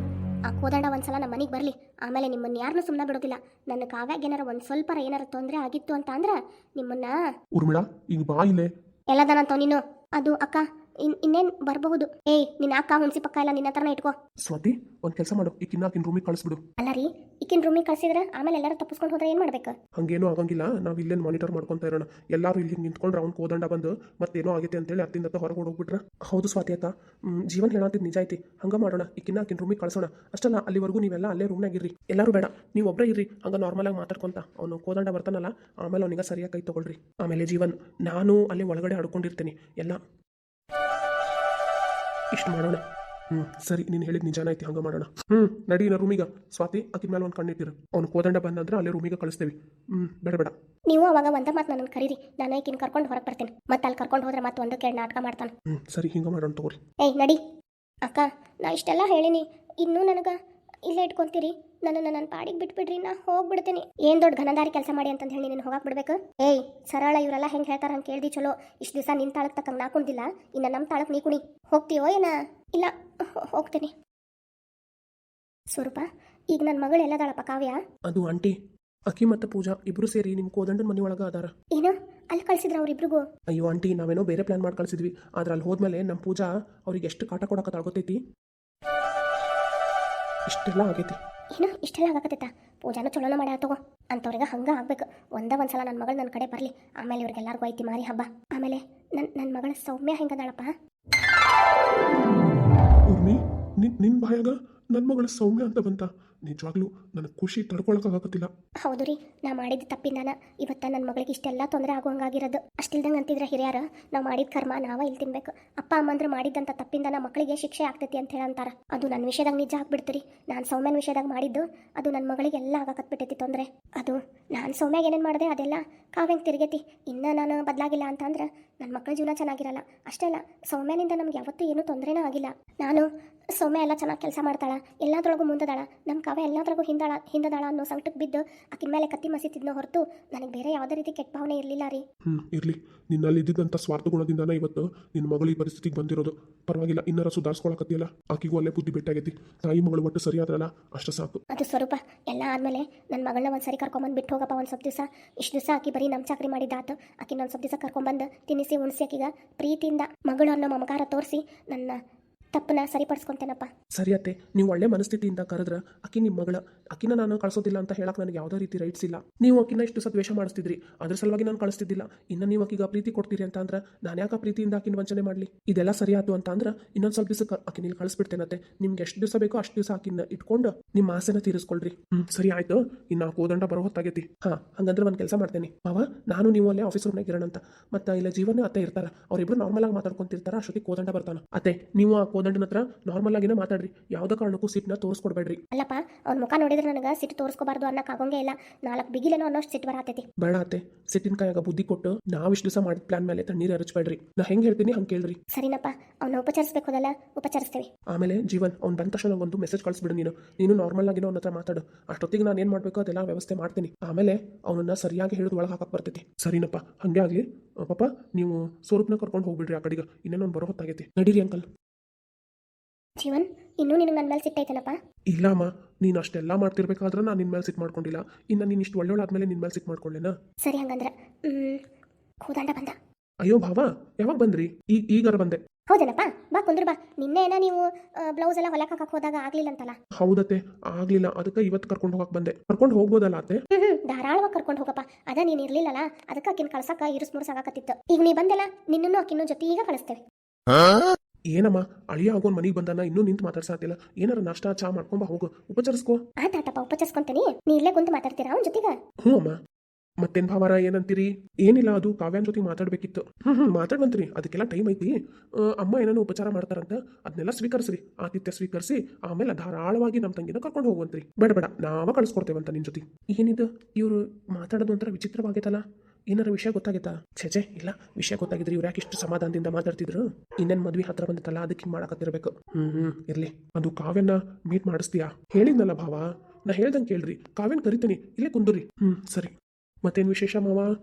ಆ ಕೋದಂಡ ಒಂದ್ಸಲ ನಮ್ಮ ಮನೆಗೆ ಬರಲಿ. ಆಮೇಲೆ ನಿಮ್ಮನ್ನ ಯಾರನ್ನೂ ಸುಮ್ಮನೆ ಬಿಡೋದಿಲ್ಲ. ನನ್ನ ಕಾವ್ಯಾಗ ಏನಾರ ಒಂದು ಸ್ವಲ್ಪ ಏನಾರ ತೊಂದರೆ ಆಗಿತ್ತು ಅಂತ ಅಂದ್ರೆ ನಿಮ್ಮನ್ನ ಉರ್ಮಿಳಾ ಈಗ ಬಾ ಇಲ್ಲೇ. ಎಲ್ಲದನಂತ ನೀನು. ಅದು ಅಕ್ಕ ಇನ್ ಇನ್ನೇನು ಬರಬಹುದು? ಏ ನಿನ್ನ ಅಕ್ಕ ಹುಣಸಿ ಪಕ್ಕ ಇಲ್ಲ ನಿನ್ನ ಹತ್ರನೇ ಇಟ್ಕೋ. ಸ್ವಾತಿ ಒಂದ್ ಕೆಲಸ ಮಾಡು. ಈ ಕಿನ್ನಾಕಿನ ರೂಮಿಗೆ ಕಳಿಸ್ಬಿಡು. ಅಲ್ಲ ರೀ ಈಕಿನ ರೂಮಿಗೆ ಕಳ್ಸಿದ್ರೆ ಆಮೇಲೆ ಎಲ್ಲರೂ ತಪ್ಪಿಸ್ಕೊಂಡು ಹೋದ್ರೆ ಏನು ಮಾಡ್ಬೇಕು? ಹಂಗೇನು ಆಗಂಗಿಲ್ಲ. ನಾವು ಇಲ್ಲೇನು ಮಾನಿಟರ್ ಮಾಡ್ಕೊಂತ ಇರೋಣ. ಎಲ್ಲರೂ ಇಲ್ಲಿ ನಿಂತ್ಕೊಂಡ್ ರೌಂಡ್ ಕೋದಂಡ ಬಂದು ಮತ್ತೇನೋ ಆಗೈತೆ ಅಂತೇಳಿ ಅತ್ತಿಂದ ಹೊರಗೆ ಹೋಗ್ಬಿಟ್ರೆ ಹೌದು ಸ್ವಾತಿ ಅಕ್ಕ ಮ್, ಜೀವನ್ ಹೇಳತ್ತಿದ್ ನಿಜ ಐತಿ. ಹಂಗ ಮಾಡೋಣ. ಈ ಕಿನ್ನಾಕಿನ ರೂಮಿಗೆ ಕಳ್ಸೋಣ. ಅಷ್ಟಲ್ಲ ಅಲ್ಲಿವರೆಗೂ ನೀವೆಲ್ಲ ಅಲ್ಲೇ ರೂಮ್ನಾಗ ಇರ್ರಿ. ಎಲ್ಲರೂ ಬೇಡ. ನೀವು ಒಬ್ಬರೇ ಇರ್ರಿ. ಹಂಗ ನಾರ್ಮಲ್ ಆಗಿ ಮಾತಾಡ್ಕೊಂತ. ಅವನು ಕೋದಂಡ ಬರ್ತಾನಲ್ಲ ಆಮೇಲೆ ಅವನಿಗೆ ಸರಿಯಾಗಿ ಕೈ ತಗೊಳ್ರಿ. ಆಮೇಲೆ ಜೀವನ್ ನಾನು ಅಲ್ಲಿ ಒಳಗಡೆ ಆಡ್ಕೊಂಡಿರ್ತೀನಿ. ಎಲ್ಲ ಇಷ್ಟು ಮಾಡೋಣ. ಹ್ಞೂ ಸರಿ ನೀನು ಹೇಳಿದ ನಿಜಾನ ಐತಿ ಹಂಗೆ ಮಾಡೋಣ. ಹ್ಞೂ ನಡಿ ರೂಮಿಗ. ರೂಮಿಗೆ ಸ್ವಾತಿ ಆಕಿನ ಮೇಲೆ ಒಂದು ಕಣ್ಣಿಟ್ಟಿರು. ಅವ್ನು ಕೋದಂಡ ಬಂದಂದ್ರೆ ಅಲ್ಲೇ ರೂಮಿಗೆ ಕಳಿಸ್ತೇವೆ. ಹ್ಞೂ ಬೇಡ ಬೇಡ. ನೀವು ಅವಾಗ ಒಂದ ಮಾತು ನನ್ನ ಕರೀರಿ. ನಾನು ಈಕಿನ ಕರ್ಕೊಂಡು ಹೊರಗೆ ಬರ್ತೀನಿ. ಮತ್ತೆ ಅಲ್ಲಿ ಕರ್ಕೊಂಡು ಹೋದ್ರೆ ಮತ್ತೆ ಒಂದು ಕೇಳಿ ನಾಟಕ ಮಾಡ್ತಾನೆ. ಹ್ಞೂ ಸರಿ ಹಿಂಗೆ ಮಾಡೋಣ ತಗೋರಿ. ಏಯ್ ನಡಿ. ಅಕ್ಕ ನಾ ಇಷ್ಟೆಲ್ಲ ಹೇಳಿನಿ. ಇನ್ನೂ ನನಗೆ ಇಲ್ಲೇ ಇಟ್ಕೊಂತೀರಿ. ನನ್ನನ್ನು ನನ್ನ ಪಾಡಿಗೆ ಬಿಟ್ಬಿಡ್ರಿ ನಾ ಹೋಗ್ಬಿಡ್ತೀನಿ. ಏನು ದೊಡ್ಡ ಘನದಾರಿ ಕೆಲಸ ಮಾಡಿ ಅಂತಂದು ಹೇಳಿ ನೀನು ಹೋಗಕ್ಕೆ ಬಿಡ್ಬೇಕು? ಏಯ್ ಸರಳ ಇವರೆಲ್ಲ ಹೆಂಗೆ ಹೇಳ್ತಾರೆ ಹಂಗೆ ಕೇಳ್ದಿ ಚಲೋ. ಇಷ್ಟು ದಿವಸ ನಿನ್ನ ತಾಳಕ್ಕೆ ತಕ್ಕಂಗೆ ನಾ ಕುಣ್ದಿಲ್ಲ ಇನ್ನು ನಮ್ಮ ತಾಳಕ್ಕೆ ನೀ ಕುಣಿ. ಹೋಗ್ತೀವೋ ಏನ? ಇಲ್ಲ ಹೋಗ್ತೀನಿ. ಸ್ವರೂಪ ಈಗ ನನ್ನ ಮಗಳು ಎಲ್ಲದಾಳಪ್ಪ ಕಾವ್ಯ? ಅದು ಆಂಟಿ ಅಕ್ಕಿ ಮತ್ತು ಪೂಜಾ ಇಬ್ರು ಸೇರಿ ನಿಮ್ಮ ಕೋದಂಡನ ಮನೆ ಒಳಗೆ ಅದಾರ. ಏನು? ಅಲ್ಲಿ ಕಳ್ಸಿದ್ರ ಅವ್ರಿಬ್ರಿಗೂ ಅಯ್ಯೋ ಆಂಟಿ ನಾವೇನೋ ಬೇರೆ ಪ್ಲಾನ್ ಮಾಡಿ ಕಳ್ಸಿದ್ವಿ ಆದ್ರೆ ಅಲ್ಲಿ ಹೋದ್ಮೇಲೆ ನಮ್ಮ ಪೂಜಾ ಅವ್ರಿಗೆ ಎಷ್ಟು ಕಾಟ ಕೊಡಕ್ಕೆ ಗೊತ್ತೈತಿ ಇಷ್ಟೆಲ್ಲ ಆಗೈತಿ. ಏನು ಇಷ್ಟೆಲ್ಲ ಆಗಕತ್ತೈತ ಪೂಜಾನ ಚಲೋನ ಮಾಡ ತಗೋ. ಅಂಥವ್ರಿಗೆ ಹಂಗೆ ಆಗ್ಬೇಕು. ಒಂದೇ ಒಂದ್ಸಲ ನನ್ನ ಮಗಳು ನನ್ನ ಕಡೆ ಬರಲಿ. ಆಮೇಲೆ ಇವ್ರಿಗೆಲ್ಲಾರ್ಗು ಐತಿ ಮಾರಿ ಹಬ್ಬ. ಆಮೇಲೆ ನನ್ನ ನನ್ನ ಮಗಳ ಸೌಮ್ಯ ಹೆಂಗದಾಳಪ್ಪ? ನಿನ್ ಬಾಯಾಗ ನನ್ನ ಮಗಳ ಸೌಮ್ಯ ಅಂತ ಬಂತ ನಿಜವಾಗ್ಲೂ ನನಗೆ ಖುಷಿ ತಡ್ಕೊಳಕ್ಕಾಗತ್ತಿಲ್ಲ ಹೌದು ರೀ, ನಾ ಮಾಡಿದ ತಪ್ಪಿಂದಾನ ಇವತ್ತ ನನ್ನ ಮಗಳಿಗೆ ಇಷ್ಟೆಲ್ಲ ತೊಂದರೆ ಆಗುವಂಗಾಗಿರೋದು ಅಷ್ಟಿಲ್ದಂಗೆ ಅಂತಿದ್ರೆ ಹಿರಿಯರ, ನಾವು ಮಾಡಿದ ಕರ್ಮ ನಾವ ಇಲ್ಲಿ ತಿನ್ಬೇಕು. ಅಪ್ಪ, ಅಮ್ಮಂದ್ರ ಮಾಡಿದಂಥ ತಪ್ಪಿಂದ ಮಕ್ಕಳಿಗೆ ಶಿಕ್ಷೆ ಆಗ್ತೈತಿ ಅಂತ ಹೇಳಂತಾರ. ಅದು ನನ್ನ ವಿಷಯದಾಗ ನಿಜ ಆಗ್ಬಿಡ್ತೀರಿ. ನಾನು ಸೌಮ್ಯನ ವಿಷಯದಾಗ ಮಾಡಿದ್ದು ಅದು ನನ್ನ ಮಗಳಿಗೆ ಎಲ್ಲ ಆಗಕತ್ಬಿಟ್ಟೈತಿ ತೊಂದರೆ. ಅದು ನಾನು ಸೌಮ್ಯಾಗ ಏನೇನು ಮಾಡಿದೆ ಅದೆಲ್ಲ ಕಾವ್ಯಂಗೆ ತಿರುಗೈತಿ ಇನ್ನ ನಾನು ಬದಲಾಗಿಲ್ಲ ಅಂತಂದ್ರೆ ನನ್ನ ಮಕ್ಕಳ ಜೀವನ ಚೆನ್ನಾಗಿರಲ್ಲ. ಅಷ್ಟೇ ಅಲ್ಲ, ಸೌಮ್ಯನಿಂದ ನಮ್ಗೆ ಯಾವತ್ತೂ ಏನೂ ತೊಂದರೆನೂ ಆಗಿಲ್ಲ. ನಾನು ಸೌಮ್ಯ ಎಲ್ಲ ಚೆನ್ನಾಗಿ ಕೆಲಸ ಮಾಡ್ತಾಳ. ಎಲ್ಲದ್ರೊಳಗೂ ಮುಂದದಾಳ. ನಮ್ಮ ಕಾವ್ಯ ಎಲ್ಲದ್ರೊಳಗೂ ಹಿಂದಾಳ ಹಿಂದದಾಳ ಅನ್ನೋ ಸಂಕಟಕ್ಕೆ ಬಿದ್ದು ಆಕಿನ ಮೇಲೆ ಕತ್ತಿ ಮಸಿತಿದ್ನೋ ಹೊರತು ನನಗೆ ಬೇರೆ ಯಾವುದೇ ರೀತಿ ಕೆಟ್ಟ ಭಾವನೆ ಇರಲಿಲ್ಲ ರೀ. ಹ್ಮ್ ಇರಲಿ. ನಿನ್ನಲ್ಲಿ ಇದ್ದಿದ್ದಂಥ ಸ್ವಾರ್ಥ ಗುಣದಿಂದಾನೇ ಇವತ್ತು ನಿನ್ನ ಮಗಳು ಈ ಪರಿಸ್ಥಿತಿಗೆ ಬಂದಿರೋದು. ಪರವಾಗಿಲ್ಲ ಇನ್ನರ ಸುಧಾರಿಸ್ಕೊಳಕತ್ತಿಲ್ಲ ಆಕಿಗೂ ಅಲ್ಲೇ ಬುದ್ಧಿ ಬೆಟ್ಟಾಗೈತಿ ತಾಯಿ ಮಗಳು ಒಟ್ಟು ಸರಿಯಾದ್ರಲ್ಲ? ಅಷ್ಟು ಸಾಕು. ಅದು ಸ್ವರೂಪ ಎಲ್ಲ ಆದಮೇಲೆ ನನ್ನ ಮಗಳನ್ನ ಒಂದು ಸರಿ ಕರ್ಕೊಂಬಂದು ಬಿಟ್ಟು ಹೋಗಪ್ಪ ಒಂದು ಸ್ವಲ್ಪ ದಿವಸ. ಇಷ್ಟು ದಿವಸ ಆಕಿ ಬರೀ ನಮ್ಮ ಚಾಕ್ರಿ ಮಾಡಿದ್ದಾತು. ಆಕಿನ ನಾನು ಸ್ವಲ್ಪ ದಿವಸ ಕರ್ಕೊಂಬಂದು ತಿನ್ನಿಸಿ ಉಣಿಸಿ ಆಕಿಗ. ಪ್ರೀತಿಯಿಂದ ಮಗಳು ಅನ್ನೋ ಮಮಕಾರ ತೋರಿಸಿ ನನ್ನ ತಪ್ಪನ್ನ ಸರಿಪಡಿಸ್ಕೊಂತೇನಪ್ಪ? ಸರಿ ಅತ್ತೆ, ನೀವು ಒಳ್ಳೆ ಮನಸ್ಥಿತಿಯಿಂದ ಕರೆದ್ರ ಅಕ್ಕಿ ನಿಮ್ಮ ಮಗಳ, ಅಕ್ಕಿನ ನಾನು ಕಳಿಸೋದಿಲ್ಲ ಅಂತ ಹೇಳಕ್ ನನಗೆ ಯಾವುದೇ ರೀತಿ ರೈಟ್ಸ್ ಇಲ್ಲ. ನೀವು ಅಕ್ಕಿನ ಇಷ್ಟು ಸದ್ವೇಷ ದ್ವೇಷ ಮಾಡಿಸ್ತಿದ್ರಿ, ಅದ್ರ ಸಲುವಾಗಿ ನಾನು ಕಳಿಸ್ತಿದ್ದಿಲ್ಲ. ಇನ್ನ ನೀವು ಅಕ್ಕಿಗೆ ಪ್ರೀತಿ ಕೊಡ್ತೀರಿ ಅಂತ ಅಂದ್ರೆ ನಾನು ಯಾಕೆ ಪ್ರೀತಿಯಿಂದ ಅಕ್ಕಿನ ವಂಚನೆ ಮಾಡಲಿ? ಇದೆಲ್ಲ ಸರಿ ಆಯ್ತು ಅಂತ ಅಂದ್ರೆ ಇನ್ನೊಂದು ಸ್ವಲ್ಪ ದಿವಸ ಆಕಿನ ಇಲ್ಲಿ ಕಳಿಸ್ಬಿಡ್ತೇನತ್ತೆ ನಿಮ್ಗೆ ಎಷ್ಟು ದಿವಸ ಬೇಕೋ ಅಷ್ಟು ದಿವಸ ಅಕ್ಕಿನ ಇಟ್ಕೊಂಡು ನಿಮ್ಮ ಆಸೆನ ತೀರಿಸ್ಕೊಳ್ರಿ. ಹ್ಮ್, ಸರಿ ಆಯ್ತು. ಇನ್ನು ಕೋದಂಡ ಬರೋ ಹೊತ್ತಾಗೈತಿ. ಹಾ, ಹಂಗಂದ್ರೆ ಒಂದು ಕೆಲಸ ಮಾಡ್ತೇನೆ. ಮಾವ, ನಾನು ನೀವು ಅಲ್ಲೇ ಆಫೀಸ್ ರೂಮ್ನಾಗ ಇರೋಣ ಅಂತ ಮತ್ತೆ ಇಲ್ಲ ಜೀವನ ಅತ್ತೆ ಇರ್ತಾರ. ಅವ್ರಿಬ್ರು ನಾರ್ಮಲ್ ಆಗಿ ಮಾತಾಡ್ಕೊಂತಿರ್ತಾರ, ಅಷ್ಟೊತ್ತಿಗೆ ಕೋದಂಡ ಬರ್ತಾನ. ಅತ್ತೆ, ನೀವು ಆ ಕೋದಂಡನ ಹತ್ರ ನಾರ್ಮಲ್ ಆಗಿನ ಮಾತಾಡ್ರಿ. ಯಾವುದೇ ಕಾರಣಕ್ಕೂ ಸಿಟ್ನ ತೋರಿಸ್ಕೊಡ್ಬೇಡ್ರಿ. ಅಲ್ಲಪ್ಪ ಅವ್ನ ಮುಖ ನೋಡಿದ್ರೆ ನನಗೆ ಸಿಟ್ಟು ತೋರಿಸ್ಕೋಬಾರ್ದು ಅನ್ನಕ್ಕೆ ಆಗೋಂಗೇ ಇಲ್ಲ. ನಾಲ್ಕು ಬಿಗಿಲೇನೋ ಅನ್ನೋಷ್ಟು ಸಿಟ್ ಬರತೈತಿ ಬೇಡ ಅತ್ತೆ ಸಿಟ್ಟಿನ ಕಾಯಾಗ ಬುದ್ಧಿ ಕೊಟ್ಟು ನಾವು ಇಷ್ಟು ದಿವಸ ಮಾಡಿದ ಪ್ಲಾನ್ ಮೇಲೆ ತಣ್ಣೀರು ಹರಚ್ಬೇಡ್ರಿ ನಾ ಹೆಂಗೆ ಹೇಳ್ತೀನಿ ಹಂಗೆ ಕೇಳ್ರಿ. ಸರಿನಪ್ಪ ಅವನ್ನ ಉಪಚರಿಸ್ಬೇಕಲ್ಲ ಉಪಚರಿಸ್ತೇವೆ. ಆಮೇಲೆ ಜೀವನ್ ಅವ್ನು ಬಂದ ತಕ್ಷಣ ಒಂದು ಮೆಸೇಜ್ ಕಳಿಸ್ಬಿಡು ನೀನು. ನೀನು ನಾರ್ಮಲ್ ಆಗಿನ ಅವನ ಹತ್ರ ಮಾತಾಡು. ಅಷ್ಟೊತ್ತಿಗೆ ನಾನು ಏನು ಮಾಡಬೇಕು ಅದೆಲ್ಲ ವ್ಯವಸ್ಥೆ ಮಾಡ್ತೀನಿ. ಆಮೇಲೆ ಅವನನ್ನ ಸರಿಯಾಗಿ ಹಿಡಿದು ಒಳಗೆ ಹಾಕಕ್ಕೆ ಬರ್ತೈತಿ. ಸರಿನಪ್ಪ ಹಂಗೆ ಆಗಲಿ. ಪಾಪ ನೀವು ಸ್ವರೂಪನ ಕರ್ಕೊಂಡು ಹೋಗ್ಬಿಡ್ರಿ ಆ ಕಡೆಗೆ. ಇನ್ನೇನೊಂದು ಬರೋ ಹೊತ್ತಾಗೈತಿ. ನಡೀರಿ ಅಂಕಲ್. ಜೀವನ್ ಇನ್ನೂ ನಿನಗೆ ನನ್ನ ಮೇಲೆ ಇಲ್ಲ ಅಮ್ಮ ನೀನು ಅಷ್ಟೆಲ್ಲ ಮಾಡ್ತಿರ್ಬೇಕಾದ್ರೆ ನಾನು ನಿನ್ನ ಮೇಲೆ ಸಿಟ್ ಮಾಡ್ಕೊಂಡಿಲ್ಲ. ಇನ್ನು ನೀನು ಇಷ್ಟು ಆದ್ಮೇಲೆ ನಿನ್ನ ಮೇಲೆ ಸಿಟ್ ಮಾಡ್ಕೊಳ್ಳೇನಾ? ಸರಿ ಹಂಗಂದ್ರೆ ಹ್ಮ್ ಕೋದಂಡ ಬಂದ. ಅಯ್ಯೋ ಭಾವ ಯಾವಾಗ ಬಂದ್ರಿ? ಈಗ ಈಗಾರ ಬಂದೆ. ಹೌದೇನಪ್ಪ? ಬಾ ಕುಂದ್ರು ಬಾ. ನಿನ್ನೆ ಏನೋ ನೀವು ಬ್ಲೌಸ್ ಎಲ್ಲ ಹೊಲಕ್ಕೆ ಹಾಕಕ್ಕೆ ಹೋದಾಗ ಆಗ್ಲಿಲ್ಲ ಅಂತಲ್ಲ ಹೌದತ್ತೆ ಆಗ್ಲಿಲ್ಲ. ಅದಕ್ಕೆ ಇವತ್ತು ಕರ್ಕೊಂಡು ಹೋಗಕ್ ಬಂದೆ. ಕರ್ಕೊಂಡು ಹೋಗ್ಬೋದಲ್ಲ ಅತ್ತೆ? ಹ್ಮ್ ಹ್ಮ್ ಧಾರಾಳವಾಗಿ ಕರ್ಕೊಂಡು ಹೋಗಪ್ಪ. ಅದ ನೀನ್ ಇರ್ಲಿಲ್ಲಲ್ಲ ಅದಕ್ಕೆ ಆಕಿನ ಕಳ್ಸಕ್ಕ ಇರುಸ್ ಮುರುಸ್ ಆಗಾಕತ್ತಿತ್ತು ಈಗ ನೀ ಬಂದಲ್ಲ ನಿನ್ನನ್ನು ಅಕ್ಕಿನ ಜೊತೆ ಈಗ ಕಳಿಸ್ತೇವೆ. ಏನಮ್ಮ ಅಳಿಯ ಆಗೋನ್ ಮನೆಗೆ ಬಂದಾನ ಇನ್ನೂ ನಿಂತು ಮಾತಾಡ್ಸಾತಿಲ್ಲ ಏನಾರ ನಾಷ್ಟ ಚಾ ಮಾಡ್ಕೊಂಬ ಹೋಗು. ಉಪಚರಿಸ್ಕೋ. ತಾತಪ್ಪ ಉಪಚರಿಸ್ಕೊಂತೀನಿ. ನೀ ಇಲ್ಲೇ ಕುಂತು ಮಾತಾಡ್ತೀರಾ ಅವನ ಜೊತೆಗೆ? ಹ್ಞೂ ಅಮ್ಮ. ಮತ್ತೇನ್ ಭಾವಾರ ಏನಂತೀರಿ? ಏನಿಲ್ಲ ಅದು ಕಾವ್ಯನ ಜೊತೆ ಮಾತಾಡ್ಬೇಕಿತ್ತು. ಹ್ಞೂ ಹ್ಞೂ ಮಾತಾಡ್ಬಂತ್ರಿ ಅದಕ್ಕೆಲ್ಲ ಟೈಮ್ ಐತಿ. ಆ, ಅಮ್ಮ ಏನೇನೋ ಉಪಚಾರ ಮಾಡ್ತಾರಂತ ಅದನ್ನೆಲ್ಲ ಸ್ವೀಕರಿಸ್ರಿ. ಆತಿಥ್ಯ ಸ್ವೀಕರಿಸಿ ಆಮೇಲೆ ಧಾರಾಳವಾಗಿ ನಮ್ಮ ತಂಗಿನ ಕರ್ಕೊಂಡು ಹೋಗುವಂತ್ರಿ. ಬೇಡ ಬೇಡ ನಾವ ಕಳಿಸ್ಕೊಡ್ತೇವಂತ ನಿನ್ ಜೊತೆ. ಏನಿದು? ಇವರು ಮಾತಾಡೋದು ಒಂಥರ ವಿಚಿತ್ರವಾಗೈತಲ್ಲ? ಏನಾರ ವಿಷಯ ಗೊತ್ತಾಗಿತ್ತಾ? ಛೇಚೆ ಇಲ್ಲ. ವಿಷಯ ಗೊತ್ತಾಗಿದ್ರೆ ಇವ್ರು ಯಾಕೆ ಇಷ್ಟು ಸಮಾಧಾನದಿಂದ ಮಾತಾಡ್ತಿದ್ರು? ಇನ್ನೇನ್ ಮದ್ವೆ ಹತ್ರ ಬಂದಿತ್ತಲ್ಲ, ಅದಕ್ಕೆ ಹಿಂಗ್ ಮಾಡಕತ್ತಿರ್ಬೇಕು. ಹ್ಮ್ ಹ್ಮ್, ಇರ್ಲಿ. ಅದು ಕಾವ್ಯನ ಮೀಟ್ ಮಾಡಿಸ್ತೀಯಾ? ಹೇಳಿದ್ನಲ್ಲ ಭಾವ. ನಾ ಹೇಳ್ದಂಗೆ ಕೇಳ್ರಿ. ಕಾವ್ಯನ್ ಕರಿತೀನಿ. ಇಲ್ಲೇ ಕುಂದುರಿ. ಹ್ಮ್, ಸರಿ. ಮತ್ತೇನು ವಿಶೇಷ ಮಾವ?